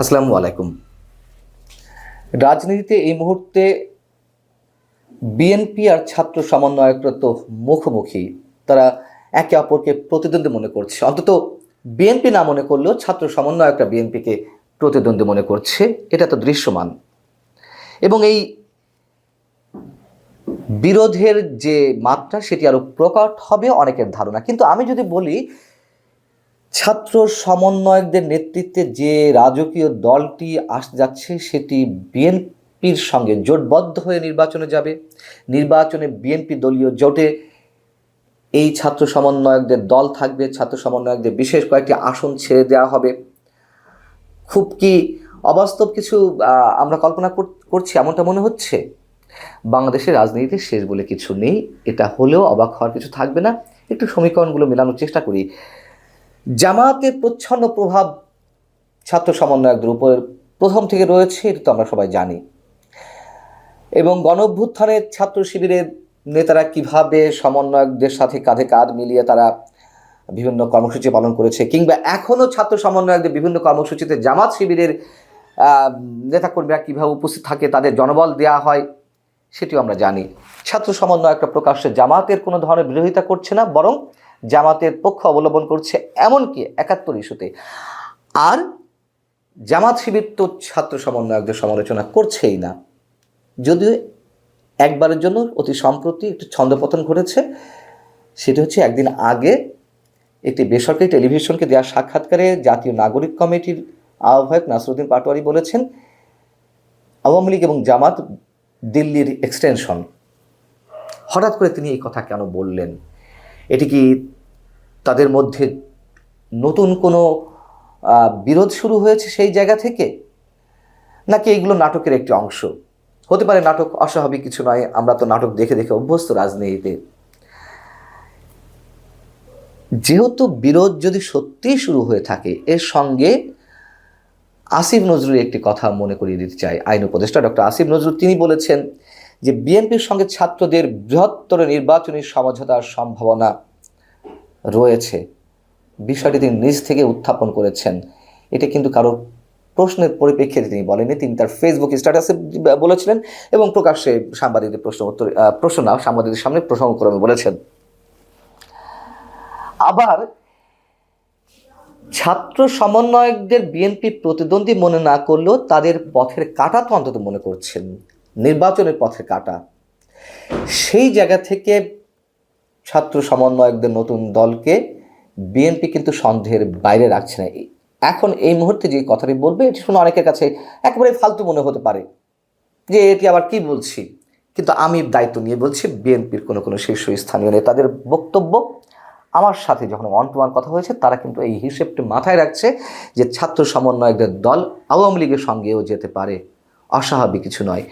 আসসালামু আলাইকুম। রাজনীতিতে এই মুহূর্তে বিএনপি আর ছাত্র সমন্বয়করা তো মুখোমুখি। তারা একে অপরকে প্রতিদ্বন্দ্বী মনে করছে। অন্তত বিএনপি না মনে করলেও ছাত্র সমন্বয়করা বিএনপিকে প্রতিদ্বন্দ্বী মনে করছে। এটা তো দৃশ্যমান। এবং এই বিরোধের যে মাত্রা, সেটি আরও প্রকট হবে অনেকের ধারণা। কিন্তু আমি যদি বলি ছাত্র সমন্বয়কদের নেতৃত্বে যে রাজকীয় দলটি আসতে যাচ্ছে, সেটি বিএনপির সঙ্গে জোটবদ্ধ হয়ে নির্বাচনে যাবে। নির্বাচনে বিএনপি দলীয় জোটে এই ছাত্র সমন্বয়কদের দল থাকবে। ছাত্র সমন্বয়কদের বিশেষ কয়েকটি আসন ছেড়ে দেওয়া হবে। খুব কি অবাস্তব কিছু আমরা কল্পনা কর- করছি, এমনটা মনে হচ্ছে? বাংলাদেশের রাজনীতিতে শেষ বলে কিছু নেই। এটা হলেও অবাক হওয়ার কিছু থাকবে না। একটু সমীকরণগুলো মেলানোর চেষ্টা করি। জামাতের প্রচ্ছন্ন প্রভাব ছাত্র সমন্বয়কদের উপর প্রথম থেকে রয়েছে, এটা তো আমরা সবাই জানি। এবং গণভ্যুত্থানের ছাত্র শিবিরের নেতারা কীভাবে সমন্বয়কদের সাথে কাঁধে কাঁধ মিলিয়ে তারা বিভিন্ন কর্মসূচি পালন করেছে, কিংবা এখনও ছাত্র সমন্বয়কদের বিভিন্ন কর্মসূচিতে জামাত শিবিরের নেতাকর্মীরা কীভাবে উপস্থিত থাকে, তাদের জনবল দেওয়া হয়, সেটিও আমরা জানি। ছাত্র সমন্বয়করা প্রকাশ্যে জামাতের কোনো ধরনের বিরোধিতা করছে না, বরং জামাতের পক্ষ অবলম্বন করছে এমনকি একাত্তর ইস্যুতে। আর জামাত শিবির তো ছাত্র সমন্বয়কদের সমালোচনা করছেই না। যদিও একবারের জন্য অতি সম্প্রতি একটি ছন্দপতন ঘটেছে, সেটি হচ্ছে একদিন আগে একটি বেসরকারি টেলিভিশনকে দেওয়া সাক্ষাৎকারে জাতীয় নাগরিক কমিটির আহ্বায়ক নাসরুদ্দিন পাটোয়ারি বলেছেন, আওয়ামী লীগ এবং জামাত দিল্লির এক্সটেনশন। হঠাৎ করে তিনি এই কথা কেন বললেন? এটি কি তাদের মধ্যে নতুন কোনো বিরোধ শুরু হয়েছে সেই জায়গা থেকে? নাকি এগুলো নাটকের একটি অংশ? হতে পারে নাটক অস্বাভাবিক কিছু নয়, আমরা তো নাটক দেখে দেখে অভ্যস্ত রাজনীতিতে। যেহেতু বিরোধ যদি সত্যিই শুরু হয়ে থাকে, এর সঙ্গে আসিফ নজরুল একটি কথা মনে করিয়ে দিতে চাই। আইন উপদেষ্টা ডক্টর আসিফ নজরুল, তিনি বলেছেন যে বিএনপির সঙ্গে ছাত্রদের বৃহত্তর নির্বাচনী সমঝোতার সম্ভাবনা রয়েছে। বিষয়টি তিনি নিজ থেকে উত্থাপন করেছেন। এটা কিন্তু কারোর প্রশ্নের পরিপ্রেক্ষিতে তিনি বলেননি। তিনি তার ফেসবুক স্ট্যাটাসে বলেছিলেন এবং প্রকাশ্যে সাংবাদিকদের প্রশ্ন উত্তর প্রশ্ন না, সাংবাদিকদের সামনে প্রসঙ্গক্রমে বলেছেন। আবার ছাত্র সমন্বয়কদের বিএনপি প্রতিদ্বন্দ্বী মনে না করলেও তাদের পথের কাটা তো অন্তত মনে করছেন। নির্বাচনের পথের কাটা। সেই জায়গা থেকে ছাত্র সমন্বয়কদের নতুন দলকে বিএনপি কিন্তু সন্দেহের বাইরে রাখছে না। এখন এই মুহূর্তে যে কথাটি বলবে, এটি শুনে অনেকের কাছে একেবারে ফালতু মনে হতে পারে যে, এটি আবার কি বলছি? কিন্তু আমি দায়িত্ব নিয়ে বলছি, বিএনপির কোনো কোনো শীর্ষস্থানীয় নেতাদের বক্তব্য আমার সাথে যখন ওয়ান টু ওয়ান কথা হয়েছে, তারা কিন্তু এই হিসেবটি মাথায় রাখছে যে, ছাত্র সমন্বয়কদের দল আওয়ামী লীগের সঙ্গেও যেতে পারে। অস্বাভাবিক কিছু নয়।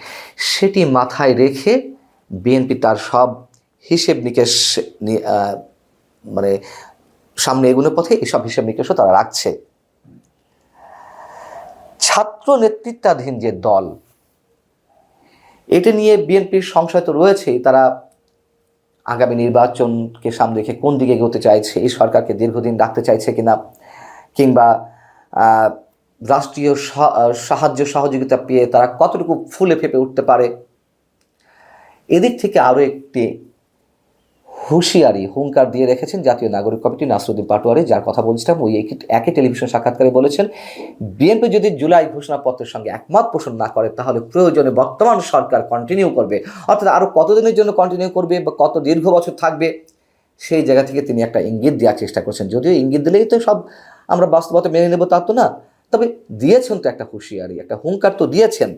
সেটি মাথায় রেখে বিএনপি তার সব হিসেব নিকেশ মানে সামনে এগুনোর পথে এইসব হিসেব নিকেশও তারা রাখছে। ছাত্র নেতৃত্বাধীন যে দল, এটা নিয়ে বিএনপির সংশয় তো রয়েছেই। তারা আগামী নির্বাচনকে সামনে রেখে কোন দিকে এগোতে চাইছে, এই সরকারকে দীর্ঘদিন রাখতে চাইছে কিনা, কিংবা রাষ্ট্রীয় সাহায্য সহযোগিতা পেয়ে তারা কতটুকু ফুলে ফেপে উঠতে পারে? এদিক থেকে আরও একটি হুঁশিয়ারি, হুঙ্কার দিয়ে রেখেছেন জাতীয় নাগরিক কমিটি নাসরুদ্দিন পাটোয়ারি, যার কথা বলছিলাম। ওই একই- টেলিভিশন সাক্ষাৎকারে বলেছেন, বিএনপি যদি জুলাই ঘোষণাপত্রের সঙ্গে একমত পোষণ না করে, তাহলে প্রয়োজনে বর্তমান সরকার কন্টিনিউ করবে। অর্থাৎ আরও কতদিনের জন্য কন্টিনিউ করবে বা কত দীর্ঘ বছর থাকবে, সেই জায়গা থেকে তিনি একটা ইঙ্গিত দেওয়ার চেষ্টা করছেন। যদিও ইঙ্গিত দিলেই তো সব আমরা বাস্তবতা মেনে নেব, তা তো না। তবে দিয়েছেন তো একটা হুঁশিয়ারি, একটা হুঙ্কার তো দিয়েছেন।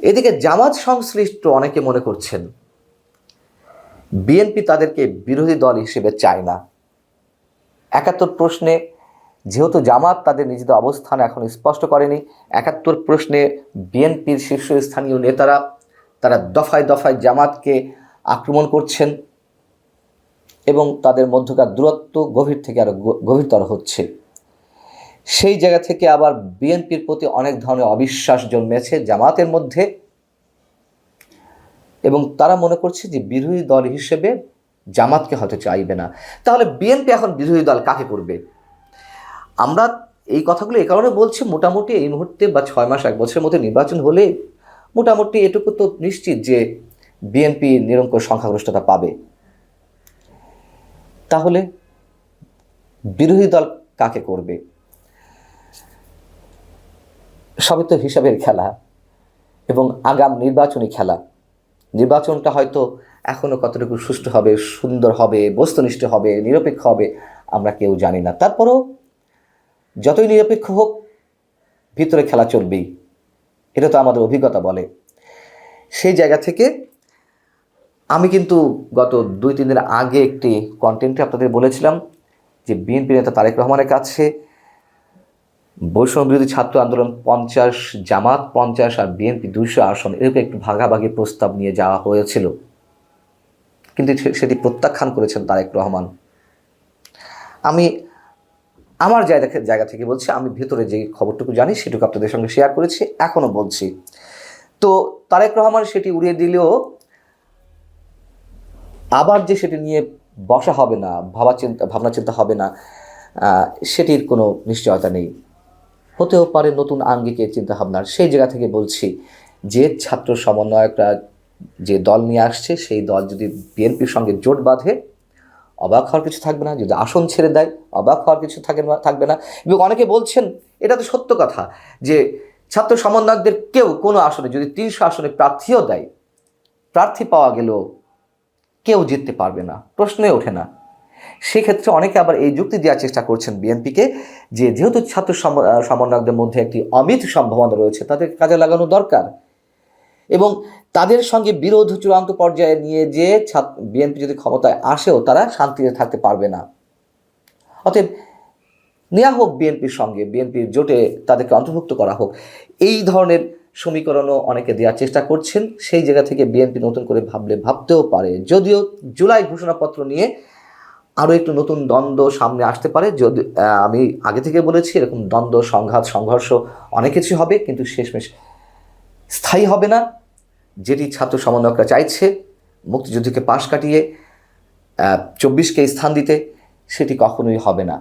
এদিকে জামাত সংশ্লিষ্ট অনেকে মনে করছেন, বিএনপি তাদেরকে বিরোধী দল হিসেবে চায় না। একাত্তর প্রশ্নে, যেহেতু জামাত তাদের নিজেদের অবস্থান এখন স্পষ্ট করেনি, একাত্তর প্রশ্নে বিএনপির শীর্ষস্থানীয় নেতারা, তারা দফায় দফায় জামাতকে আক্রমণ করছেন এবং তাদের মধ্যকার দূরত্ব গভীর থেকে আরও গভীরতর হচ্ছে। সেই জায়গা থেকে আবার বিএনপির প্রতি অনেক ধরনের অবিশ্বাস জন্মেছে জামাতের মধ্যে। এবং তারা মনে করছে যে বিরোধী দল হিসেবে জামাতকে হয়তো চাইবে না। তাহলে বিএনপি এখন বিরোধী দল কাকে করবে? আমরা এই কথাগুলো এই কারণে বলছি, মোটামুটি এই মুহূর্তে বা ছয় মাস, এক বছরের মধ্যে নির্বাচন হলে মোটামুটি এটুকু তো নিশ্চিত যে বিএনপি নিরঙ্কুশ সংখ্যাগরিষ্ঠতা পাবে। তাহলে বিরোধী দল কাকে করবে? সবই তো হিসাবের খেলা এবং আগাম নির্বাচনী খেলা। নির্বাচনটা হয়তো এখনও কতটুকু সুষ্ঠু হবে, সুন্দর হবে, বস্তুনিষ্ঠ হবে, নিরপেক্ষ হবে, আমরা কেউ জানি না। তারপরও যতই নিরপেক্ষ হোক, ভিতরে খেলা চলবেই। এটা তো আমাদের অভিজ্ঞতা বলে। সেই জায়গা থেকে আমি কিন্তু গত দুই, তিন দিন আগে একটি কন্টেন্টে আপনাদের বলেছিলাম যে বিএনপি নেতা তারেক রহমানের কাছে বৈষম্য বিরোধী ছাত্র আন্দোলন পঞ্চাশ জামাত, পঞ্চাশ আর বিএনপি দুইশো আসন, এরকম একটু ভাগাভাগি প্রস্তাব নিয়ে যাওয়া হয়েছিল। কিন্তু সেটি প্রত্যাখ্যান করেছেন তারেক রহমান। আমি আমার জায়গা জায়গা থেকে বলছি, আমি ভেতরে যে খবরটুকু জানি, সেটুকু আপনাদের সঙ্গে শেয়ার করেছি এখনও বলছি। তো তারেক রহমান সেটি উড়িয়ে দিলেও আবার যে সেটি নিয়ে বসা হবে না, ভাবা চিন্তা ভাবনা চিন্তা হবে না সেটির কোনো নিশ্চয়তা নেই। হতেও পারে নতুন আঙ্গিকে চিন্তাভাবনার। সেই জায়গা থেকে বলছি যে ছাত্র সমন্বয়করা যে দল নিয়ে আসছে, সেই দল যদি বিএনপির সঙ্গে জোট বাঁধে, অবাক হওয়ার কিছু থাকবে না। যদি আসন ছেড়ে দেয়, অবাক হওয়ার কিছু থাকে না, থাকবে না। এবং অনেকে বলছেন, এটা তো সত্য কথা যে ছাত্র সমন্বয়কদের কেউ কোনো আসনে, যদি তিনশো আসনে প্রার্থীও দেয়, প্রার্থী পাওয়া গেলেও কেউ জিততে পারবে না। প্রশ্নই ওঠে না। সেক্ষেত্রে অনেকে আবার এই যুক্তি দেওয়ার চেষ্টা করছেন বিএনপিকে যে যেহেতু ছাত্র সম- সমন্বয়কদের মধ্যে একটি অমিত সম্ভাবনা রয়েছে, তাদের কাজে লাগানো দরকার। এবং তাদের সঙ্গে বিরোধ চূড়ান্ত পর্যায়ে নিয়ে যে বিএনপি যদি ক্ষমতায় আসেও তারা শান্তিতে থাকতে পারবে না। অতএব নেওয়া হোক বিএনপির সঙ্গে, বিএনপির জোটে তাদেরকে অন্তর্ভুক্ত করা হোক। এই ধরনের সমীকরণও অনেকে দেওয়ার চেষ্টা করছেন, সেই জায়গা থেকে বিএনপি নতুন করে ভাবলে ভাবতেও পারে। যদিও জুলাই ঘোষণাপত্র নিয়ে আরও একটু নতুন দ্বন্দ্ব সামনে আসতে পারে। যদি আমি আগে থেকে বলেছি, এরকম দ্বন্দ্ব, সংঘাত, সংঘর্ষ অনেক কিছু হবে, কিন্তু শেষমেশ স্থায়ী হবে না। যেটি ছাত্র সমন্বয়করা চাইছে, মুক্তিযুদ্ধকে পাশ কাটিয়ে চব্বিশকে স্থান দিতে, সেটি কখনোই হবে না।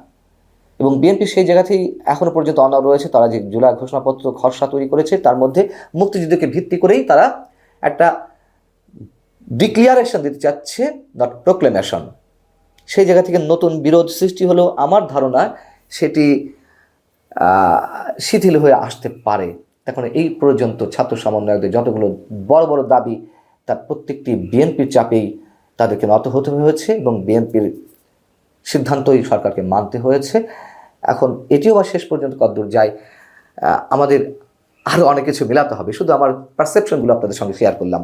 এবং বিএনপি সেই জায়গাতেই এখনও পর্যন্ত অনার রয়েছে। তারা যে জুলাই ঘোষণাপত্র খসড়া তৈরি করেছে, তার মধ্যে মুক্তিযুদ্ধকে ভিত্তি করেই তারা একটা ডিক্লিয়ারেশন দিতে চাচ্ছে নট প্রোক্লেমেশন সেই জায়গা থেকে নতুন বিরোধ সৃষ্টি হলেও আমার ধারণা সেটি শিথিল হয়ে আসতে পারে। এখন এই পর্যন্ত ছাত্র সমন্বয়কদের যতগুলো বড় বড় দাবি, তার প্রত্যেকটি বিএনপির চাপেই তাদেরকে নত হতে হয়েছে এবং বিএনপির সিদ্ধান্তই সরকারকে মানতে হয়েছে। এখন এটিও বা শেষ পর্যন্ত কদ্দূর যায় আমাদের আরও অনেক কিছু মেলাতে হবে। শুধু আমার পারসেপশনগুলো আপনাদের সঙ্গে শেয়ার করলাম।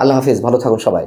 আল্লাহ হাফিজ, ভালো থাকুন সবাই।